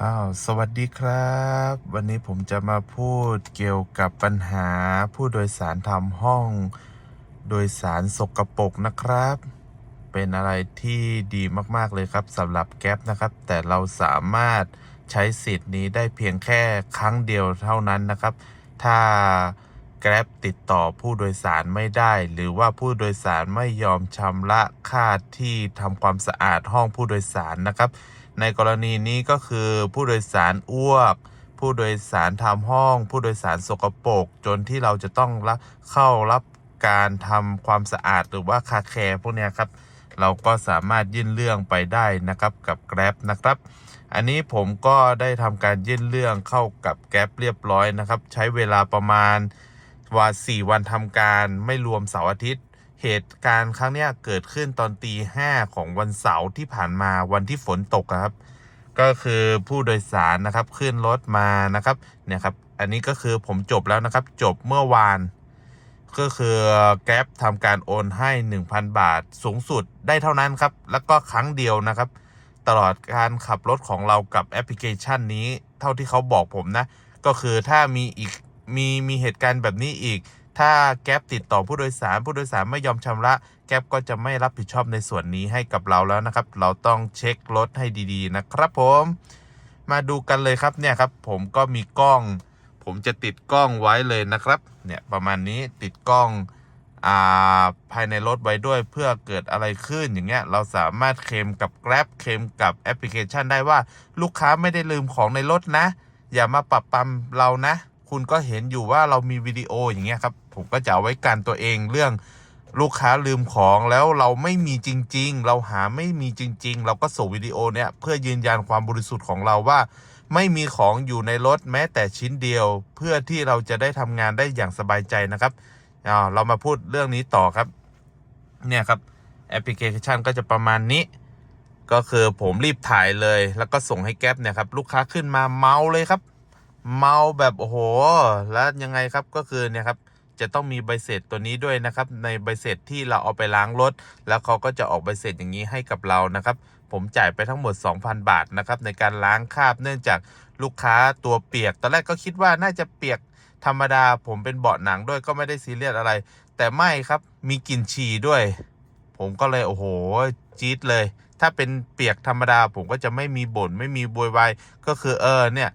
อ้าวสวัสดีครับ วันนี้ผมจะมาพูดเกี่ยวกับปัญหาผู้โดยสารทำห้อง โดยสารสกปรกนะครับ เป็นอะไรที่ดีมากๆเลยครับสำหรับแก๊ปนะครับ แต่เราสามารถใช้สิทธิ์นี้ได้เพียงแค่ครั้งเดียวเท่านั้นนะครับ ถ้าแกร็บติดต่อผู้โดยสารไม่ได้ หรือว่าผู้โดยสารไม่ยอมชำระค่าที่ทำความสะอาดห้องผู้โดยสารนะครับ ในกรณีนี้ก็คือผู้โดยสารอ้วก ผู้โดยสารทำห้อง ผู้โดยสารสกปรกจนที่เราจะต้องรับเข้ารับการทำความสะอาดหรือว่าคาแคร์พวกนี้ครับ เราก็สามารถยื่นเรื่องไปได้นะครับกับ Grab นะครับ อันนี้ผมก็ได้ทำการยื่นเรื่องเข้ากับ Grab เรียบร้อยนะครับ ใช้เวลาประมาณว่า4วันทำการไม่รวมเสาร์อาทิตย์ เหตุการณ์ครั้งเนี้ยเกิดขึ้นตอนตีห้าของวันเสาร์ที่ผ่านมาวันที่ฝนตกครับ ก็คือผู้โดยสารนะครับขึ้นรถมานะครับเนี่ยครับอันนี้ก็คือผมจบแล้วนะครับ จบเมื่อวาน ก็คือแก๊ปทำการโอนให้ 1,000 บาทสูงสุดได้เท่านั้นครับ แล้วก็ครั้งเดียวนะครับ ตลอดการขับรถของเรากับแอปพลิเคชันนี้ เท่าที่เขาบอกผมนะ ก็คือถ้ามีอีกมีมีเหตุการณ์แบบนี้อีก ถ้าแก๊ปติดต่อผู้โดยสารผู้โดยสารไม่ยอมชำระ แก๊ปก็จะไม่รับผิดชอบในส่วนนี้ให้กับเราแล้วนะครับ เราต้องเช็ครถให้ดีๆนะครับผมมาดูกันเลยครับเนี่ยครับ ผมก็มีกล้อง ผมจะติดกล้องไว้เลยนะครับ เนี่ยประมาณนี้ติดกล้องอ่าภายในรถไว้ด้วยเพื่อเกิดอะไรขึ้นอย่างเงี้ยเราสามารถเคลมกับ Grab เคลมกับแอปพลิเคชันได้ว่า ลูกค้าไม่ได้ลืมของในรถนะ อย่ามาปรับปรำเรานะ คุณก็เห็นอยู่ว่าเรามีวิดีโออย่างเงี้ยครับผมก็จะไว้กันตัวเองเรื่องลูกค้าลืมของแล้วเราไม่มีจริง ๆ เราหาไม่มีจริง ๆ เราก็ส่งวิดีโอเนี่ยเพื่อยืนยันความบริสุทธิ์ของเราว่า ไม่มีของอยู่ในรถแม้แต่ชิ้นเดียว เพื่อที่เราจะได้ทำงานได้อย่างสบายใจนะครับเอาเรามาพูดเรื่องนี้ต่อครับ เนี่ยครับแอปพลิเคชันก็จะประมาณนี้ ก็คือผมรีบถ่ายเลย แล้วก็ส่งให้แก๊ปเนี่ยครับลูกค้าขึ้นมาเมาเลยครับ เมาแบบโอ้โห แล้วยังไงครับก็คือเนี่ยครับจะต้องมีใบเสร็จตัวนี้ด้วยนะครับ ในใบเสร็จที่เราเอาไปล้างรถ แล้วเขาก็จะออกใบเสร็จอย่างนี้ให้กับเรานะครับ ผมจ่ายไปทั้งหมด 2,000 บาทนะครับในการล้างคราบเนื่องจากลูกค้าตัวเปียก ตอนแรกก็คิดว่าน่าจะเปียกธรรมดา ผมเป็นเบาะหนังด้วยก็ไม่ได้ซีเรียสอะไร แต่ไม่ครับมีกลิ่นฉี่ด้วย ผมก็เลยโอ้โหจี๊ดเลย ถ้าเป็นเปียกธรรมดา ผมก็จะไม่มีบ่นไม่มีบวยวายก็คือเออเนี่ย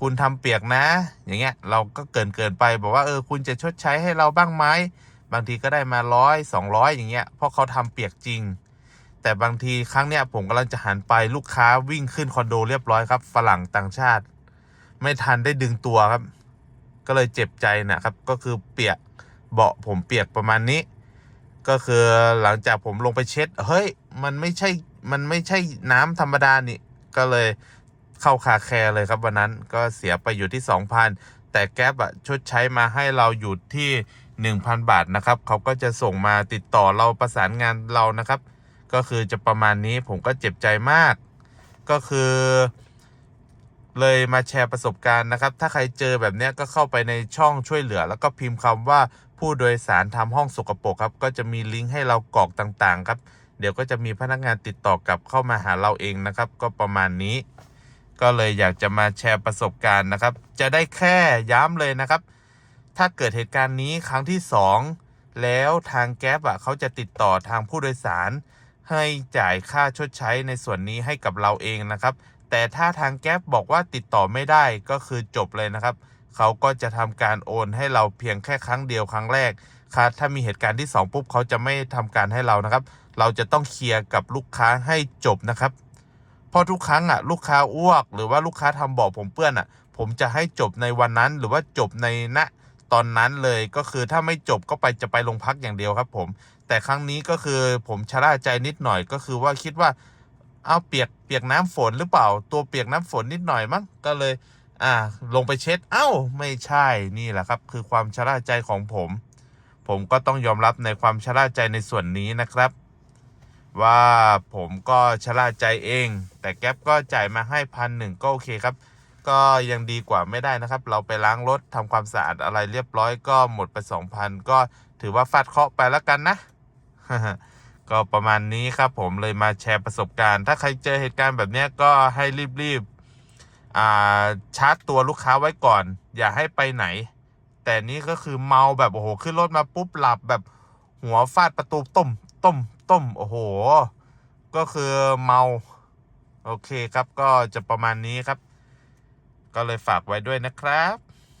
คุณทำเปียกนะ อย่างเงี้ยเราก็เกินเกินไปบอกว่าเออคุณจะชดใช้ให้เราบ้างไหมบางทีก็ได้มาร้อยสองร้อยอย่างเงี้ยเพราะเขาทำเปียกจริง แต่บางทีครั้งเนี้ยผมกำลังจะหันไปลูกค้าวิ่งขึ้นคอนโดเรียบร้อยครับฝรั่งต่างชาติ ไม่ทันได้ดึงตัวครับ ก็เลยเจ็บใจนะครับ ก็คือเปียกเบาะผมเปียกประมาณนี้ ก็คือหลังจากผมลงไปเช็ด เฮ้ย มันไม่ใช่มันไม่ใช่น้ำธรรมดานี่ก็เลย เข้าคาแคร์เลยครับวันนั้นก็เสียไปอยู่ที่ 2,000 แต่แก๊ปอะชดใช้มาให้เราอยู่ที่ 1,000 บาทนะครับ เขาก็จะส่งมาติดต่อเราประสานงานเรานะครับ ก็คือจะประมาณนี้ผมก็เจ็บใจมาก ก็คือ เลยมาแชร์ประสบการณ์นะครับ ถ้าใครเจอแบบนี้ก็เข้าไปในช่องช่วยเหลือ แล้วก็พิมพ์คำว่าผู้โดยสารทำห้องสกปรกครับ ก็จะมีลิงก์ให้เรากรอกต่างๆ ครับ เดี๋ยวก็จะมีพนักงานติดต่อกลับเข้ามาหาเราเองนะครับ ก็ประมาณนี้ ก็เลยอยากจะมาแชร์ประสบการณ์นะครับ จะได้แค่ย้ำเลยนะครับ ถ้าเกิดเหตุการณ์นี้ครั้งที่สองแล้วทางแก๊ปอะเขาจะติดต่อทางผู้โดยสาร ให้จ่ายค่าชดใช้ในส่วนนี้ให้กับเราเองนะครับ แต่ถ้าทางแก๊ปบอกว่าติดต่อไม่ได้ก็คือจบเลยนะครับ เขาก็จะทำการโอนให้เราเพียงแค่ครั้งเดียวครั้งแรกครับถ้ามีเหตุการณ์ที่ 2 ปุ๊บเขาจะไม่ทำการให้เรานะครับ เราจะต้องเคลียร์กับลูกค้าให้จบนะครับ เพราะทุกครั้งอะลูกค้าอ้วก หรือว่าลูกค้าทำเบอกผมเปื้อนอะ ผมจะให้จบในวันนั้น หรือว่าจบในณตอนนั้นเลยก็คือถ้าไม่จบก็ไปจะไปโรงพักอย่างเดียวครับผม แต่ครั้งนี้ก็คือผมชะล่าใจนิดหน่อยก็คือว่าคิดว่าเอาเปียกเปียกน้ำฝนหรือเปล่า ตัวเปียกน้ำฝนนิดหน่อยมั้งก็เลย อ่า ลงไปเช็ด เอ้า ไม่ใช่นี่แหละครับ คือความชะล่าใจของผม ผมก็ต้องยอมรับในความชะล่าใจในส่วนนี้นะครับ ว่าผมก็ชะล่าใจเอง แต่แก๊ปก็จ่ายมาให้พันหนึ่งก็โอเคครับ ก็ยังดีกว่าไม่ได้นะครับ เราไปล้างรถทำความสะอาดอะไรเรียบร้อยก็หมดไปสองพันก็ถือว่าฟาดเคาะไปแล้วกันนะก็ประมาณนี้ครับผมเลยมาแชร์ประสบการณ์ ถ้าใครเจอเหตุการณ์แบบนี้ก็ให้รีบอ่าชาร์จตัวลูกค้าไว้ก่อน อย่าให้ไปไหน แต่นี่ก็คือเมาแบบโอ้โหขึ้นรถมาปุ๊บหลับแบบหัวฟาดประตูต้มต้ม ต้ม โอ้โห ก็คือเมา โอเคครับก็จะประมาณนี้ครับ ก็เลยฝากไว้ด้วยนะครับ